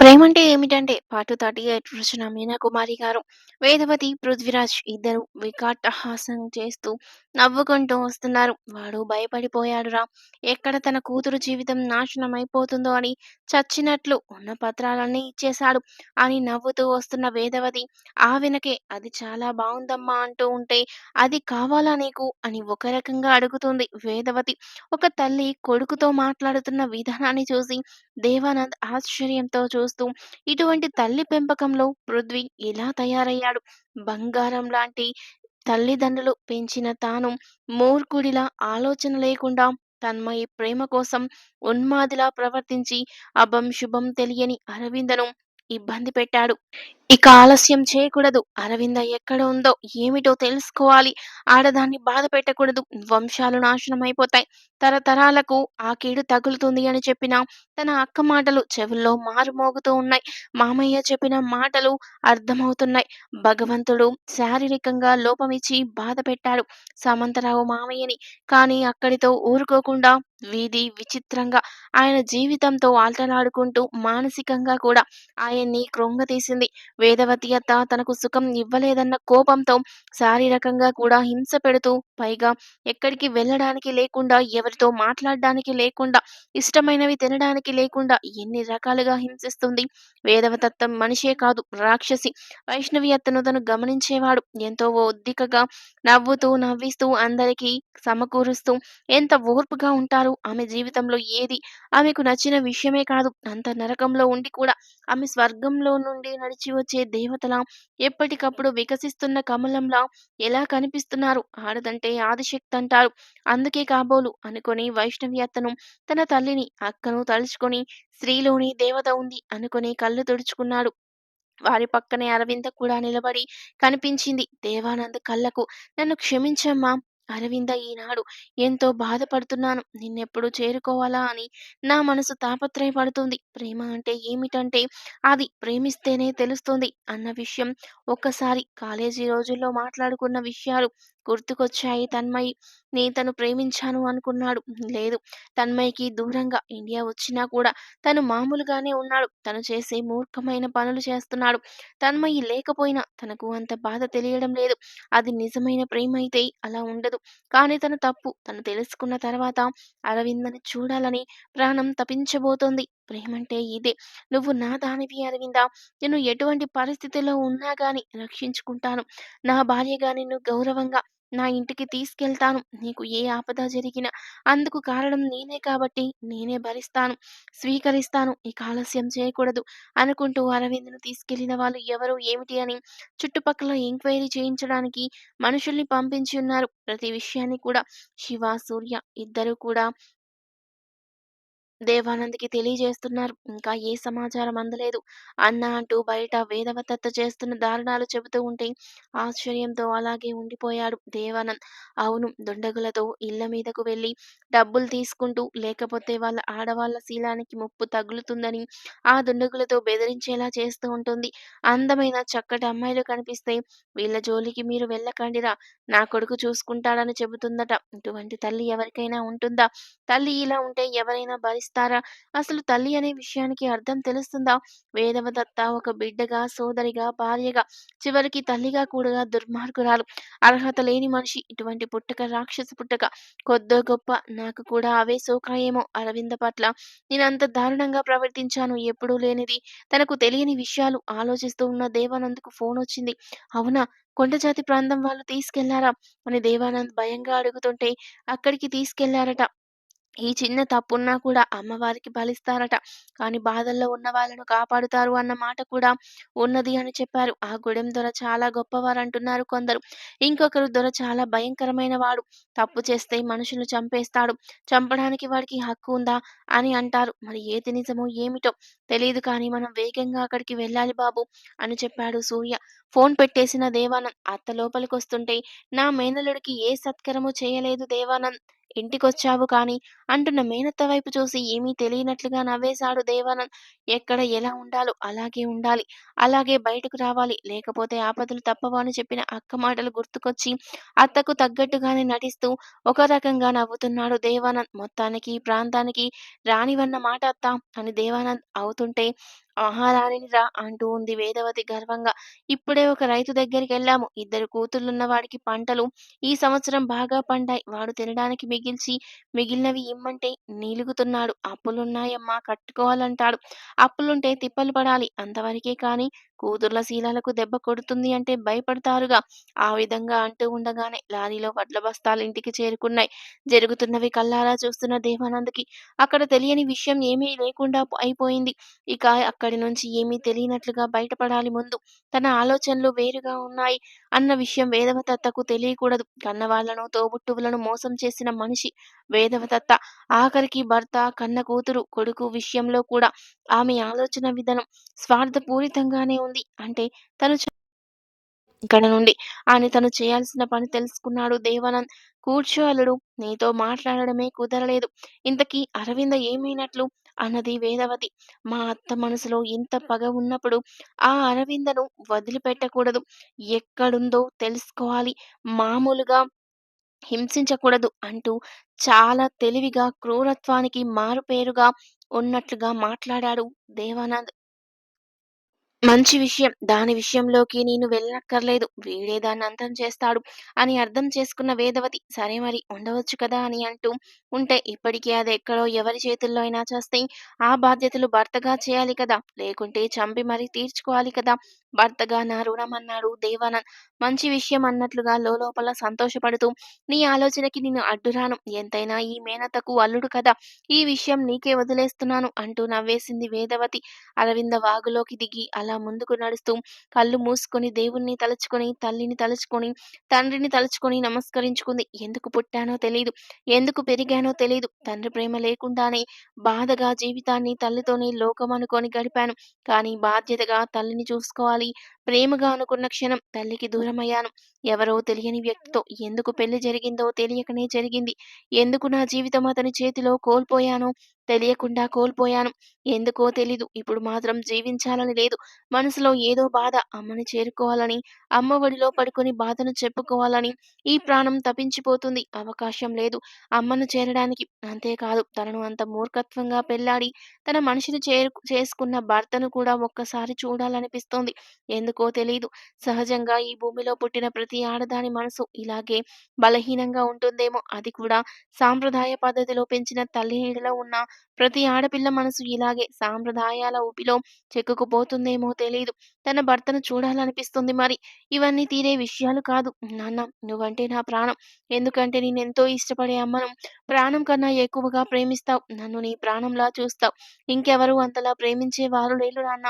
ప్రేమంటే ఏమిటంటే పాటు తాటి రచన మీనా కుమారి గారు. వేదవతి, పృథ్వీరాజ్ ఇద్దరు వికాటహాసం చేస్తూ నవ్వుకుంటూ వస్తున్నారు. వాడు భయపడిపోయాడురా! ఎక్కడ తన కూతురు జీవితం నాశనమైపోతుందో అని చచ్చినట్లు ఉన్న పత్రాలన్నీ ఇచ్చేశాడు అని నవ్వుతూ వస్తున్న వేదవతి ఆ వెనకే అది చాలా బావుందమ్మా అంటూ ఉంటే అది కావాలా నీకు అని ఒక రకంగా అడుగుతుంది వేదవతి. ఒక తల్లి కొడుకుతో మాట్లాడుతున్న విధానాన్ని చూసి దేవానంద్ ఆశ్చర్యంతో చూస్తూ ఇటువంటి తల్లి పెంపకంలో పృథ్వీ ఎలా తయారయ్యాడు? బంగారం లాంటి తల్లిదండ్రులు పెంచిన తాను మూర్ఖుడిలా ఆలోచన లేకుండా తన్మయి ప్రేమ కోసం ఉన్మాదిలా ప్రవర్తించి అభం శుభం తెలియని అరవిందను ఇబ్బంది పెట్టాడు. ఇక ఆలస్యం చేయకూడదు. అరవింద ఎక్కడ ఉందో ఏమిటో తెలుసుకోవాలి. ఆడదాన్ని బాధ పెట్టకూడదు. వంశాలు నాశనం అయిపోతాయి తరతరాలకు ఆ కీడు తగులుతుంది అని చెప్పిన తన అక్క మాటలు చెవుల్లో మారుమోగుతూ ఉన్నాయి. మామయ్య చెప్పిన మాటలు అర్థమవుతున్నాయి. భగవంతుడు శారీరకంగా లోపమిచ్చి బాధ పెట్టాడు సామంతరావు మామయ్యని. కానీ అక్కడితో ఊరుకోకుండా వీధి విచిత్రంగా ఆయన జీవితంతో ఆటలాడుకుంటూ మానసికంగా కూడా ఆయన్ని కృంగతీసింది. వేదవతి అత్త తనకు సుఖం ఇవ్వలేదన్న కోపంతో శారీరకంగా కూడా హింస పెడుతూ పైగా ఎక్కడికి వెళ్ళడానికి లేకుండా ఎవరితో మాట్లాడడానికి లేకుండా ఇష్టమైనవి తినడానికి లేకుండా ఎన్ని రకాలుగా హింసిస్తుంది. వేదవతత్తం మనిషే కాదు రాక్షసి. వైష్ణవి అత్తను తను గమనించేవాడు. ఎంతో ఒద్దికగా నవ్వుతూ నవ్విస్తూ అందరికీ సమకూరుస్తూ ఎంత ఓర్పుగా ఉంటారు ఆమె జీవితంలో ఏది? ఆమెకు నచ్చిన విషయమే కాదు అంత నరకంలో ఉండి కూడా ఆమె స్వర్గంలో నుండి నడిచి వచ్చి దేవతలా? ఎప్పటికప్పుడు వికసిస్తున్న కమలంలా ఎలా కనిపిస్తున్నారు? ఆడదంటే ఆదిశక్తి అంటారు. అందుకే కాబోలు అనుకొని వైష్ణవి అత్తను తన తల్లిని అక్కను తలుచుకొని స్త్రీలోని దేవత ఉంది అనుకొని కళ్ళు తుడుచుకున్నాడు. వారి పక్కనే అరవింద కూడా నిలబడి కనిపించింది. దేవానంద్ కళ్ళకు నన్ను క్షమించమ్మా అరవింద ఈనాడు ఎంతో బాధపడుతున్నాను. నిన్నెప్పుడు చేరుకోవాలా అని నా మనసు తాపత్రయపడుతుంది. ప్రేమ అంటే ఏమిటంటే అది ప్రేమిస్తేనే తెలుస్తుంది అన్న విషయం. ఒక్కసారి కాలేజీ రోజుల్లో మాట్లాడుకున్న విషయాలు గుర్తుకొచ్చాయి తన్మయి. నీ తను ప్రేమించాను అనుకున్నాడు. లేదు తన్మయ్యకి దూరంగా ఇండియా వచ్చినా కూడా తను మామూలుగానే ఉన్నాడు. తను చేసే మూర్ఖమైన పనులు చేస్తున్నాడు. తన్మయి లేకపోయినా తనకు అంత బాధ తెలియడం లేదు. అది నిజమైన ప్రేమ అయితే అలా ఉండదు. కానీ తన తప్పు తను తెలుసుకున్న తర్వాత అరవిందని చూడాలని ప్రాణం తపించబోతోంది ప్రేమంటే ఇదే. నువ్వు నా దానివి అరవిందా? నేను ఎటువంటి పరిస్థితిలో ఉన్నా గాని రక్షించుకుంటాను. నా భార్యగా నిన్ను గౌరవంగా నా ఇంటికి తీసుకెళ్తాను. నీకు ఏ ఆపద జరిగినా అందుకు కారణం నేనే కాబట్టి నేనే భరిస్తాను. స్వీకరిస్తాను. ఇక ఆలస్యం చేయకూడదు అనుకుంటూ అరవింద్ను తీసుకెళ్ళిన వాళ్ళు ఎవరు ఏమిటి అని చుట్టుపక్కల ఎంక్వైరీ చేయించడానికి మనుషుల్ని పంపించి ఉన్నారు. ప్రతి విషయాన్ని కూడా శివ సూర్య ఇద్దరు కూడా దేవానంద్‌కి తెలియజేస్తున్నారు. ఇంకా ఏ సమాచారం అందలేదు. అన్న అంటూ బయట వేదవతత్త చేస్తున్న దారుణాలు చెబుతూ ఉంటే ఆశ్చర్యంతో అలాగే ఉండిపోయాడు దేవానంద్. అవును దుండగులతో ఇళ్ళ మీదకు వెళ్ళి డబ్బులు తీసుకుంటూ లేకపోతే వాళ్ళ ఆడవాళ్ళ శీలానికి ముప్పు తగులుతుందని ఆ దుండగులతో బెదిరించేలా చేస్తూ ఉంటుంది. అందమైన చక్కటి అమ్మాయిలు కనిపిస్తే వీళ్ళ జోలికి మీరు వెళ్ళకండిరా నా కొడుకు చూసుకుంటాడని చెబుతుందట. ఇటువంటి తల్లి ఎవరికైనా ఉంటుందా? తల్లి ఇలా ఉంటే ఎవరైనా భరిస్తారా? అసలు తల్లి అనే విషయానికి అర్థం తెలుస్తుందా? వేదవదత్త ఒక బిడ్డగా, సోదరిగా, భార్యగా, చివరికి తల్లిగా కూడా దుర్మార్గురాలు. అర్హత లేని మనిషి. ఇటువంటి పుట్టక రాక్షస పుట్టక కొద్దో గొప్ప నాకు కూడా అవే సోకాయేమో అరవింద పట్ల నేనంత దారుణంగా ప్రవర్తించాను ఎప్పుడూ లేనిది. తనకు తెలియని విషయాలు ఆలోచిస్తూ ఉన్న దేవానంద్‌కు ఫోనొచ్చింది. అవునా? కొండజాతి ప్రాంతం వాళ్ళు తీసుకెళ్ళారా? అని దేవానంద్ భయంగా అడుగుతుంటే అక్కడికి తీసుకెళ్ళారట. ఈ చిన్న తప్పున్నా కూడా అమ్మవారికి బలిస్తారట. కానీ బాధల్లో ఉన్న వాళ్ళను కాపాడుతారు అన్న మాట కూడా ఉన్నది అని చెప్పారు. ఆ గుడెం దొర చాలా గొప్పవారంటున్నారు కొందరు. ఇంకొకరు దొర చాలా భయంకరమైన వాడు. తప్పు చేస్తే మనుషులు చంపేస్తాడు. చంపడానికి వాడికి హక్కు ఉందా? అని అంటారు. మరి ఏది నిజమో ఏమిటో తెలియదు కానీ మనం వేగంగా అక్కడికి వెళ్ళాలి బాబు అని చెప్పాడు సూర్య. ఫోన్ పెట్టేసిన దేవానంద్ అత్త లోపలికొస్తుంటే నా మేనలుడికి ఏ సత్కరము చేయలేదు దేవానంద్. ఇంటికొచ్చావు కానీ అంటున్న మేనత్త వైపు చూసి ఏమీ తెలియనట్లుగా నవ్వేశాడు దేవానంద్. ఎక్కడ ఎలా ఉండాలో అలాగే ఉండాలి. అలాగే బయటకు రావాలి. లేకపోతే ఆపదలు తప్పవు అని చెప్పిన అక్క మాటలు గుర్తుకొచ్చి అత్తకు తగ్గట్టుగానే నటిస్తూ ఒక రకంగా నవ్వుతున్నాడు దేవానంద్. మొత్తానికి ప్రాంతానికి రానివన్న మాట అత్తా అని దేవానంద్ అవుతుంటే మహారాణినిరా అంటూ ఉంది వేదవతి గర్వంగా. ఇప్పుడే ఒక రైతు దగ్గరికి వెళ్ళాము ఇద్దరు కూతుర్లున్న వాడికి పంటలు ఈ సంవత్సరం బాగా పండాయి. వాడు తినడానికి మిగిల్చి మిగిలినవి ఇమ్మంటే నీలుగుతున్నాడు. అప్పులున్నాయమ్మా కట్టుకోవాలంటాడు. అప్పులుంటే తిప్పలు పడాలి అంతవరకే కానీ కూతుర్ల శీలాలకు దెబ్బ కొడుతుంది అంటే భయపడతారుగా. ఆ విధంగా అంటూ ఉండగానే లారీలో వడ్ల బస్తాలు ఇంటికి చేరుకున్నాయి. జరుగుతున్నవి కళ్ళారా చూస్తున్న దేవానంద్‌కి అక్కడ తెలియని విషయం ఏమీ లేకుండా అయిపోయింది. ఇక అక్కడి నుంచి ఏమీ తెలియనట్లుగా బయటపడాలి ముందు. తన ఆలోచనలు వేరుగా ఉన్నాయి అన్న విషయం వేదవతత్తకు తెలియకూడదు. కన్నవాళ్ళను, తోబుట్టువులను మోసం చేసిన మనిషి వేదవతత్త ఆఖరికి భర్త, కన్న కూతురు, కొడుకు విషయంలో కూడా ఆమె ఆలోచన విధానం స్వార్థపూరితంగానే ఉంది. అంటే తను ఇక్కడ నుండి అని తను చేయాల్సిన పని తెలుసుకున్నాడు దేవానంద్. కూర్చో అల్లుడు. నీతో మాట్లాడడమే కుదరలేదు. ఇంతకీ అరవింద ఏమైనట్లు? అన్నది వేదవతి. మా అత్త మనసులో ఇంత పగ ఉన్నప్పుడు ఆ అరవిందను వదిలిపెట్టకూడదు. ఎక్కడుందో తెలుసుకోవాలి. మామూలుగా హింసించకూడదు అంటూ చాలా తెలివిగా క్రూరత్వానికి మారుపేరుగా ఉన్నట్లుగా మాట్లాడాడు దేవానంద్. మంచి విషయం. దాని విషయంలోకి నేను వెళ్ళనక్కర్లేదు. వీడే దాన్ని అంతం చేస్తాడు అని అర్థం చేసుకున్న వేదవతి సరే మరి ఉండవచ్చు కదా అని అంటూ ఉంటే ఇప్పటికే అదెక్కడో ఎవరి చేతుల్లో అయినా చస్తే ఆ బాధ్యతలు భర్తగా చేయాలి కదా! లేకుంటే చంపి మరీ తీర్చుకోవాలి కదా! భర్తగా నా రుణమన్నాడు దేవానంద్. మంచి విషయం అన్నట్లుగా లోలోపల సంతోషపడుతూ నీ ఆలోచనకి నేను అడ్డురాను. ఎంతైనా ఈ మేనతకు అల్లుడు కదా! ఈ విషయం నీకే వదిలేస్తున్నాను అంటూ నవ్వేసింది వేదవతి. అరవింద వాగులోకి దిగి అలా ముందుకు నడుస్తూ కళ్ళు మూసుకొని దేవుణ్ణి తలుచుకొని, తల్లిని తలుచుకొని, తండ్రిని తలుచుకొని నమస్కరించుకుంది. ఎందుకు పుట్టానో తెలియదు ఎందుకు పెరిగానో తెలియదు తండ్రి ప్రేమ లేకుండానే బాధగా జీవితాన్ని తల్లితోనే లోకమనుకొని గడిపాను. కానీ బాధ్యతగా తల్లిని చూసుకోవాలి, family ప్రేమగా అనుకున్న క్షణం తల్లికి దూరమయ్యాను. ఎవరో తెలియని వ్యక్తితో ఎందుకు పెళ్ళి జరిగిందో తెలియకనే జరిగింది. ఎందుకు నా జీవితం అతని చేతిలో కోల్పోయానో తెలియకుండా కోల్పోయాను. ఎందుకో తెలీదు. ఇప్పుడు మాత్రం జీవించాలని లేదు. మనసులో ఏదో బాధ. అమ్మని చేరుకోవాలని, అమ్మ ఒడిలో పడుకొని బాధను చెప్పుకోవాలని ఈ ప్రాణం తపించిపోతుంది. అవకాశం లేదు అమ్మను చేరడానికి. అంతేకాదు తనను అంత మూర్ఖత్వంగా పెళ్ళాడి తన మనిషిని చేరు చేసుకున్న భర్తను కూడా ఒక్కసారి చూడాలనిపిస్తోంది. ఎందుకు తెలియదు సహజంగా ఈ భూమిలో పుట్టిన ప్రతి ఆడదాని మనసు ఇలాగే బలహీనంగా ఉంటుందేమో. అది కూడా సాంప్రదాయ పద్ధతిలో పెంచిన తల్లి నీడలో ఉన్న ప్రతి ఆడపిల్ల మనసు ఇలాగే సాంప్రదాయాల ఊపిలో చెక్కుకుపోతుందేమో తెలియదు తన భర్తను చూడాలనిపిస్తుంది మరి. ఇవన్నీ తీరే విషయాలు కాదు. నాన్న నువ్వంటే నా ప్రాణం. ఎందుకంటే నేనెంతో ఇష్టపడే అమ్మను ప్రాణం కన్నా ఎక్కువగా ప్రేమిస్తావు. నన్ను నీ ప్రాణంలా చూస్తావు. ఇంకెవరూ అంతలా ప్రేమించే వారు లేరు నాన్న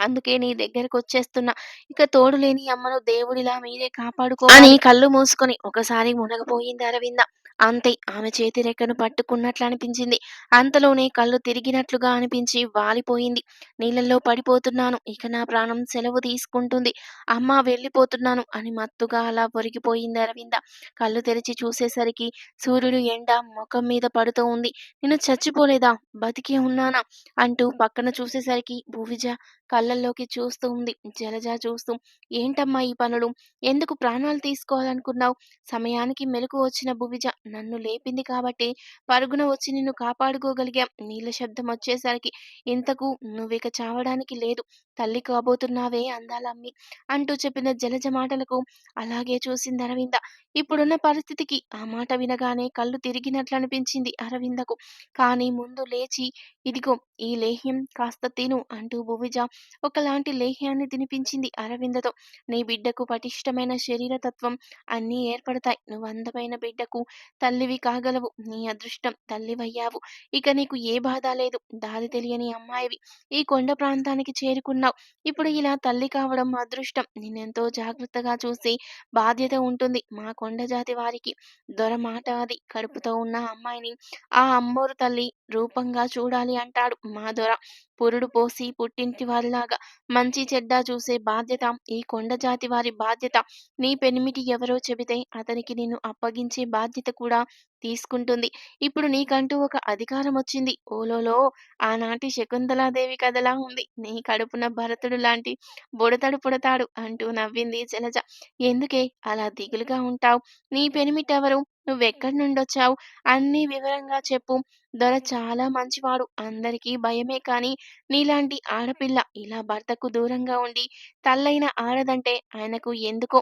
అందుకే నీ దగ్గరకు వచ్చేస్తున్నా ఇక తోడు లేని అమ్మను దేవుడిలా మీరే కాపాడుకో అని కళ్ళు మూసుకొని ఒకసారి మునగపోయింది అరవింద. అంతే ఆమె చేతి రెక్కను పట్టుకున్నట్లు అనిపించింది అంతలోనే కళ్ళు తిరిగినట్లుగా అనిపించి వాలిపోయింది. నీళ్ళల్లో పడిపోతున్నాను. ఇక నా ప్రాణం సెలవు తీసుకుంటుంది. అమ్మా వెళ్ళిపోతున్నాను అని మత్తుగా అలా ఒరిగిపోయింది అరవింద. కళ్ళు తెరిచి చూసేసరికి సూర్యుడు ఎండ ముఖం మీద పడుతూ ఉంది. నేను చచ్చిపోలేదా? బతికే ఉన్నానా? అంటూ పక్కన చూసేసరికి భువిజ కళ్ళల్లోకి చూస్తూ ఉంది. జలజ చూస్తూ ఏంటమ్మా ఈ పనులు? ఎందుకు ప్రాణాలు తీసుకోవాలనుకున్నావు? సమయానికి మెలకు వచ్చిన భువిజ నన్ను లేపింది కాబట్టి పరుగున వచ్చి నిన్ను కాపాడుకోగలిగా నీళ్ళ శబ్దం వచ్చేసరికి ఇంతకు నువ్విక చావడానికి లేదు. తల్లి కాబోతున్నావే అందాలమ్మి అంటూ చెప్పిన జలజ మాటలకు అలాగే చూసింది అరవింద. ఇప్పుడున్న పరిస్థితికి ఆ మాట వినగానే కళ్ళు తిరిగినట్లనిపించింది అరవిందకు. కానీ ముందు లేచి ఇదిగో ఈ లేహ్యం కాస్త తిను అంటూ భువిజ ఒకలాంటి లేహ్యాన్ని తినిపించింది అరవిందతో. నీ బిడ్డకు పటిష్టమైన శరీరతత్వం అన్నీ ఏర్పడతాయి. నువ్వు అందమైన బిడ్డకు తల్లివి కాగలవు. నీ అదృష్టం తల్లివయ్యావు. ఇక నీకు ఏ బాధ లేదు. దారి తెలియని అమ్మాయివి. ఈ కొండ ప్రాంతానికి చేరుకున్నావు. ఇప్పుడు ఇలా తల్లి కావడం అదృష్టం. నిన్నెంతో జాగ్రత్తగా చూసి బాధ్యత ఉంటుంది మా కొండ జాతి వారికి. దొర మాట అది. కడుపుతో ఉన్న అమ్మాయిని ఆ అమ్మోరు తల్లి రూపంగా చూడాలి అంటాడు మా దొర. పురుడు పోసి పుట్టింటి వారిలాగా మంచి చెడ్డ చూసే బాధ్యత ఈ కొండ జాతి వారి బాధ్యత. నీ పెనిమిటి ఎవరో చెబితే అతనికి నిన్ను అప్పగించే బాధ్యత కూడా తీసుకుంటుంది. ఇప్పుడు నీకంటూ ఒక అధికారం వచ్చింది. ఓలోలో ఆనాటి శకుంతలాదేవి కథలా ఉంది. నీ కడుపున భరతుడు లాంటి బుడతడు పుడతాడు అంటూ నవ్వింది జలజ. ఎందుకే అలా దిగులుగా ఉంటావు నీ పెనిమిటెవరు? నువ్వెక్కడి నుండొచ్చావు? అన్నీ వివరంగా చెప్పు. దొర చాలా మంచివాడు. అందరికీ భయమే కానీ నీలాంటి ఆడపిల్ల ఇలా భర్తకు దూరంగా ఉండి తల్లైన ఆడదంటే ఆయనకు ఎందుకో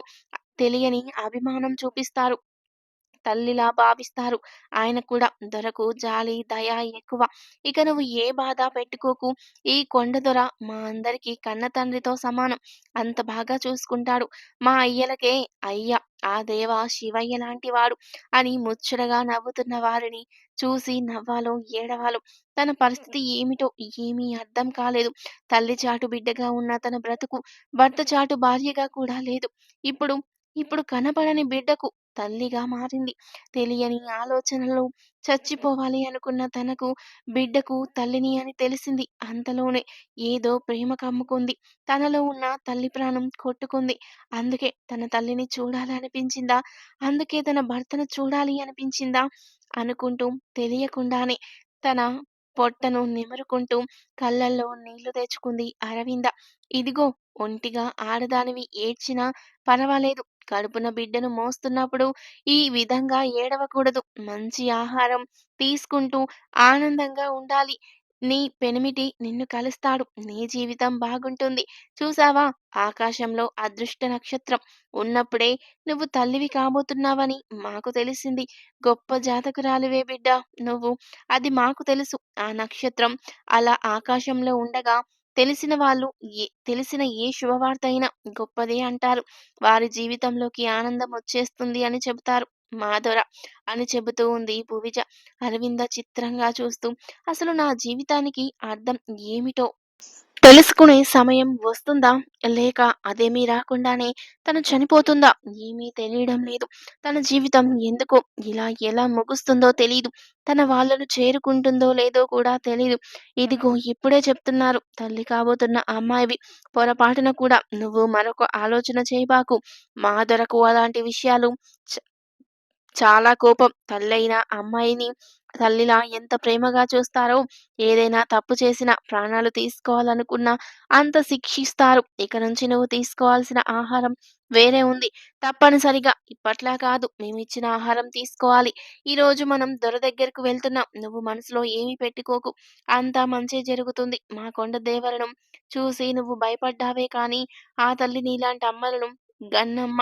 తెలియని అభిమానం చూపిస్తారు. తల్లిలా భావిస్తారు. ఆయన కూడా దొరకు జాలి, దయ ఎక్కువ. ఇక నువ్వు ఏ బాధ పెట్టుకోకు. ఈ కొండ దొర మా అందరికీ కన్నతండ్రితో సమానం. అంత బాగా చూసుకుంటాడు. మా అయ్యలకే అయ్య. ఆ దేవ శివయ్య లాంటి వాడు అని ముచ్చటగా నవ్వుతున్న వారిని చూసి నవ్వాలో, ఏడవాలో తన పరిస్థితి ఏమిటో ఏమీ అర్థం కాలేదు. తల్లి చాటు బిడ్డగా ఉన్న తన బ్రతుకు భర్త చాటు భార్యగా కూడా లేదు. ఇప్పుడు ఇప్పుడు కనపడని బిడ్డకు తల్లిగా మారింది. తెలియని ఆలోచనలు చచ్చిపోవాలి అనుకున్న తనకు బిడ్డకు తల్లిని అని తెలిసింది. అంతలోనే ఏదో ప్రేమ కమ్ముకుంది. తనలో ఉన్న తల్లి ప్రాణం కొట్టుకుంది. అందుకే తన తల్లిని చూడాలి అనిపించిందా? అందుకే తన భర్తను చూడాలి అనిపించిందా? అనుకుంటూ తెలియకుండానే తన పొట్టను నిమురుకుంటూ కళ్ళల్లో నీళ్ళు తెచ్చుకుంది అరవింద. ఇదిగో ఒంటిగా ఆడదానివి ఏడ్చినా పర్వాలేదు కడుపున బిడ్డను మోస్తున్నప్పుడు ఈ విధంగా ఏడవకూడదు. మంచి ఆహారం తీసుకుంటూ ఆనందంగా ఉండాలి. నీ పెనిమిటి నిన్ను కలుస్తాడు. నీ జీవితం బాగుంటుంది. చూసావా ఆకాశంలో అదృష్ట నక్షత్రం ఉన్నప్పుడే నువ్వు తల్లివి కాబోతున్నావని మాకు తెలిసింది. గొప్ప జాతకురాలివే బిడ్డ నువ్వు. అది మాకు తెలుసు. ఆ నక్షత్రం అలా ఆకాశంలో ఉండగా తెలిసిన వాళ్ళు ఏ తెలిసిన ఏ శుభవార్త అయినా గొప్పదే అంటారు. వారి జీవితంలోకి ఆనందం వచ్చేస్తుంది అని చెబుతారు. మాధుర అని చెబుతూ ఉంది భువిజ. అరవింద చిత్రంగా చూస్తూ అసలు నా జీవితానికి అర్థం ఏమిటో తెలుసుకునే సమయం వస్తుందా? లేక అదేమీ రాకుండానే తను చనిపోతుందా? ఏమీ తెలియడం లేదు. తన జీవితం ఎందుకో ఇలా ఎలా ముగుస్తుందో తెలియదు తన వాళ్ళను చేరుకుంటుందో లేదో కూడా తెలియదు ఇదిగో ఇప్పుడే చెప్తున్నారు తల్లి కాబోతున్న అమ్మాయివి. పొరపాటున కూడా నువ్వు మరొక ఆలోచన చేయబాకు. మాధురకు అలాంటి విషయాలు చాలా కోపం. తల్లైన అమ్మాయిని తల్లిలా ఎంత ప్రేమగా చూస్తారో ఏదైనా తప్పు చేసిన ప్రాణాలు తీసుకోవాలనుకున్నా అంత శిక్షిస్తారు. ఇక నుంచి నువ్వు తీసుకోవాల్సిన ఆహారం వేరే ఉంది. తప్పనిసరిగా ఇప్పట్లా కాదు మేము ఇచ్చిన ఆహారం తీసుకోవాలి. ఈరోజు మనం దొర దగ్గరకు వెళ్తున్నాం. నువ్వు మనసులో ఏమి పెట్టుకోకు. అంతా మంచి జరుగుతుంది. మా కొండ దేవరను చూసి నువ్వు భయపడ్డావే కానీ ఆ తల్లి నీలాంటి అమ్మలను గన్నమ్మ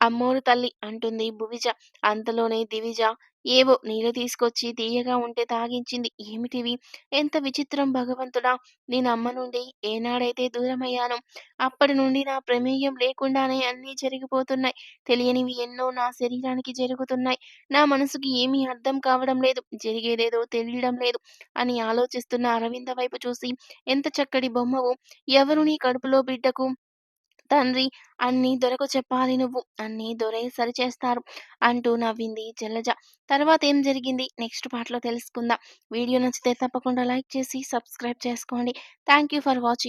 అమ్మోరు తల్లి అంటుంది భువిజ. అంతలోనే దివిజ ఏవో నీళ్ళు తీసుకొచ్చి తీయగా ఉంటే తాగించింది. ఏమిటివి? ఎంత విచిత్రం భగవంతుడా! నేనమ్మ నుండి ఏనాడైతే దూరమయ్యానో అప్పటి నుండి నా ప్రమేయం లేకుండానే అన్నీ జరిగిపోతున్నాయి. తెలియనివి ఎన్నో నా శరీరానికి జరుగుతున్నాయి. నా మనసుకి ఏమీ అర్థం కావడం లేదు. జరిగేదేదో తెలియడం లేదు అని ఆలోచిస్తున్న అరవింద వైపు చూసి ఎంత చక్కటి బొమ్మవు. ఎవరు నీ కడుపులో బిడ్డకు తండ్రి అన్నీ దొరకు చెప్పాలి నువ్వు. అన్నీ దొరే సరిచేస్తారు అంటూ నవ్వింది జలజ. తర్వాత ఏం జరిగింది నెక్స్ట్ పార్ట్‌లో తెలుసుకుందాం. వీడియో నచ్చితే తప్పకుండా లైక్ చేసి సబ్స్క్రైబ్ చేసుకోండి. Thank you for watching.